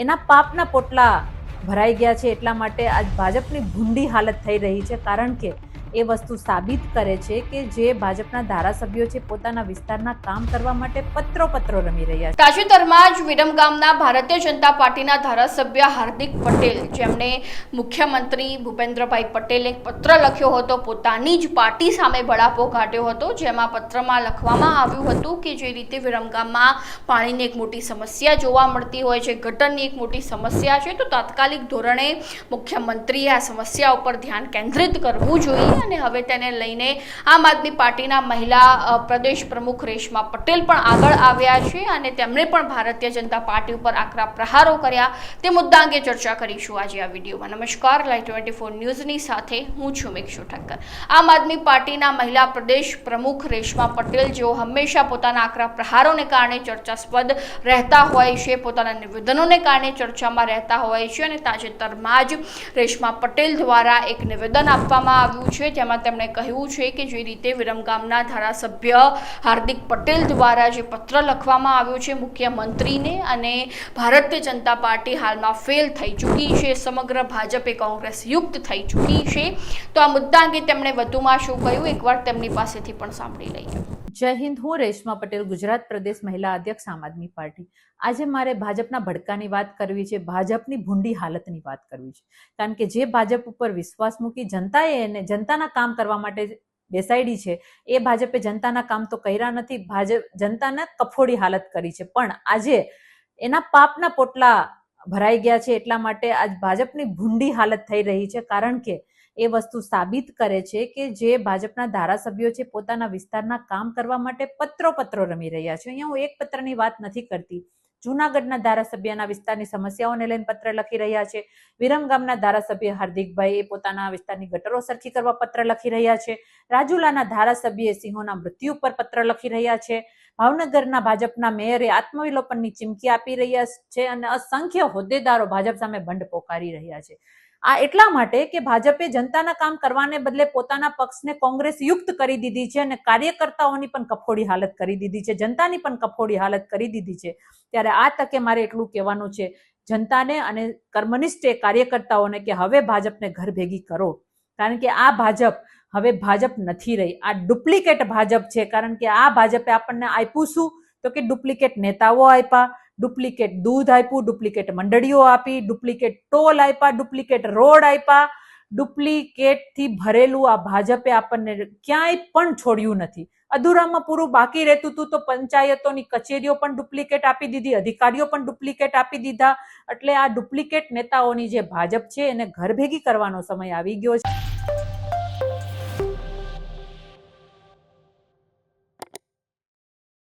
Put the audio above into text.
એના પાપના પોટલા ભરાઈ ગયા છે એટલા માટે આજ ભાજપની ભૂંડી હાલત થઈ રહી છે કારણ કે એ વસ્તુ સાબિત કરે છે કે જે ભાજપના ધારાસભ્યો છે પોતાના વિસ્તારના કામ કરવા માટે પત્રો પત્રો રમી રહ્યા છે. તાજેતરમાં જ વિરમ ગામના ભારતીય જનતા પાર્ટીના ધારાસભ્ય હાર્દિક પટેલ, જેમણે મુખ્યમંત્રી ભૂપેન્દ્રભાઈ પટેલે પત્ર લખ્યો હતો, પોતાની જ પાર્ટી સામે બળાપો કાઢ્યો હતો, જેમાં પત્રમાં લખવામાં આવ્યું હતું કે જે રીતે વિરમ ગામમાં પાણીની એક મોટી સમસ્યા જોવા મળતી હોય છે, ગટરની એક મોટી સમસ્યા છે, તો તાત્કાલિક ધોરણે મુખ્યમંત્રીએ આ સમસ્યા ઉપર ધ્યાન કેન્દ્રિત કરવું જોઈએ. અને હવે તેને લઈને આમ આદમી પાર્ટીના મહિલા પ્રદેશ પ્રમુખ રેશમા પટેલ પણ આગળ આવ્યા છે અને તેમણે પણ ભારતીય જનતા પાર્ટી ઉપર આકરા પ્રહારો કર્યા. તે મુદ્દા અંગે ચર્ચા કરીશું આજે આ વિડીયોમાં. નમસ્કાર. લાઈવ ટ્વેન્ટી ફોર ન્યૂઝની સાથે હું છું મિક્ષુ ઠક્કર. આમ આદમી પાર્ટીના મહિલા પ્રદેશ પ્રમુખ રેશમા પટેલ, જેઓ હંમેશા પોતાના આકરા પ્રહારોને કારણે ચર્ચાસ્પદ રહેતા હોય છે, પોતાના નિવેદનોને કારણે ચર્ચામાં રહેતા હોય છે અને તાજેતરમાં જ રેશમા પટેલ દ્વારા એક નિવેદન આપવામાં આવ્યું છે જેમાં તેમણે કહ્યું છે કે જે રીતે વિરમગામના ધારાસભ્ય હાર્દિક પટેલ દ્વારા જે પત્ર લખવામાં આવ્યો છે મુખ્યમંત્રીને અને ભારતીય જનતા પાર્ટી હાલમાં ફેલ થઈ ચૂકી છે, સમગ્ર ભાજપે કોંગ્રેસ યુક્ત થઈ ચૂકી છે. તો આ મુદ્દા અંગે તેમણે વધુમાં શું કહ્યું? એકવાર તેમની પાસેથી પણ સાંભળી લઈએ. જય હિન્દ. હું રેશમા પટેલ, ગુજરાત પ્રદેશ મહિલા અધ્યક્ષ, આમ આદમી પાર્ટી. આજે મારે ભાજપના ભડકાની વાત કરવી છે, ભાજપની ભૂંડી હાલતની વાત કરવી છે. કારણ કે જે ભાજપ ઉપર વિશ્વાસ મૂકી જનતાએ એને જનતાના કામ કરવા માટે બેસાડી છે. એ ભાજપે જનતાના કામ તો કર્યા નથી. ભાજપ જનતાને કફોડી હાલત કરી છે. પણ આજે એના પાપના પોટલા ભરાઈ ગયા છે એટલા માટે આજ ભાજપની ભૂંડી હાલત થઈ રહી છે. કારણ કે એ વસ્તુ સાબિત કરે છે કે જે ભાજપના ધારાસભ્યો છે પોતાના વિસ્તારના કામ કરવા માટે પત્રો પત્રો રમી રહ્યા છે. અહીંયા હું એક પત્રની વાત નથી કરતી. જૂનાગઢના ધારાસભ્યના વિસ્તારની સમસ્યાઓને લઈને પત્ર લખી રહ્યા છે. વિરમ ગામના હાર્દિકભાઈ એ પોતાના વિસ્તારની ગટરો સરખી કરવા પત્ર લખી રહ્યા છે. રાજુલાના ધારાસભ્ય સિંહોના મૃત્યુ પર પત્ર લખી રહ્યા છે. ભાવનગરના ભાજપના મેયરે આત્મવિલોપનની ચીમકી આપી રહ્યા છે અને અસંખ્ય હોદ્દેદારો ભાજપ સામે બંધ પોકારી રહ્યા છે. આ એટલા માટે કે ભાજપે જનતાના કામ કરવાને બદલે પોતાના પક્ષને કોંગ્રેસ યુક્ત કરી દીધી છે અને કાર્યકર્તાઓની પણ કફોડી હાલત કરી દીધી છે, જનતાની પણ કફોડી હાલત કરી દીધી છે. ત્યારે આ તકે મારે એટલું કહેવાનું છે, જનતાને અને કર્મનિષ્ઠ કાર્યકર્તાઓને કે હવે ભાજપને ઘર ભેગી કરો. કારણ કે આ ભાજપ હવે ભાજપ નથી રહી. આ ડુપ્લિકેટ ભાજપ છે. કારણ કે આ ભાજપે આપણને આપ્યું શું? તો કે ડુપ્લિકેટ નેતાઓ આપ્યા ડુપ્લિકેટ દૂધ આપ્યું, ડુપ્લિકેટ મંડળીઓ આપી, ડુપ્લિકેટ ટોલ આપ્યા, ડુપ્લિકેટ રોડ આપ્યા. ડુપ્લિકેટથી ભરેલું આ ભાજપે આપણને ક્યાંય પણ છોડ્યું નથી. અધૂરામાં પૂરું બાકી રહેતું હતું તો પંચાયતોની કચેરીઓ પણ ડુપ્લિકેટ આપી દીધી, અધિકારીઓ પણ ડુપ્લિકેટ આપી દીધા. એટલે આ ડુપ્લિકેટ નેતાઓની જે ભાજપ છે એને ઘર ભેગી કરવાનો સમય આવી ગયો છે.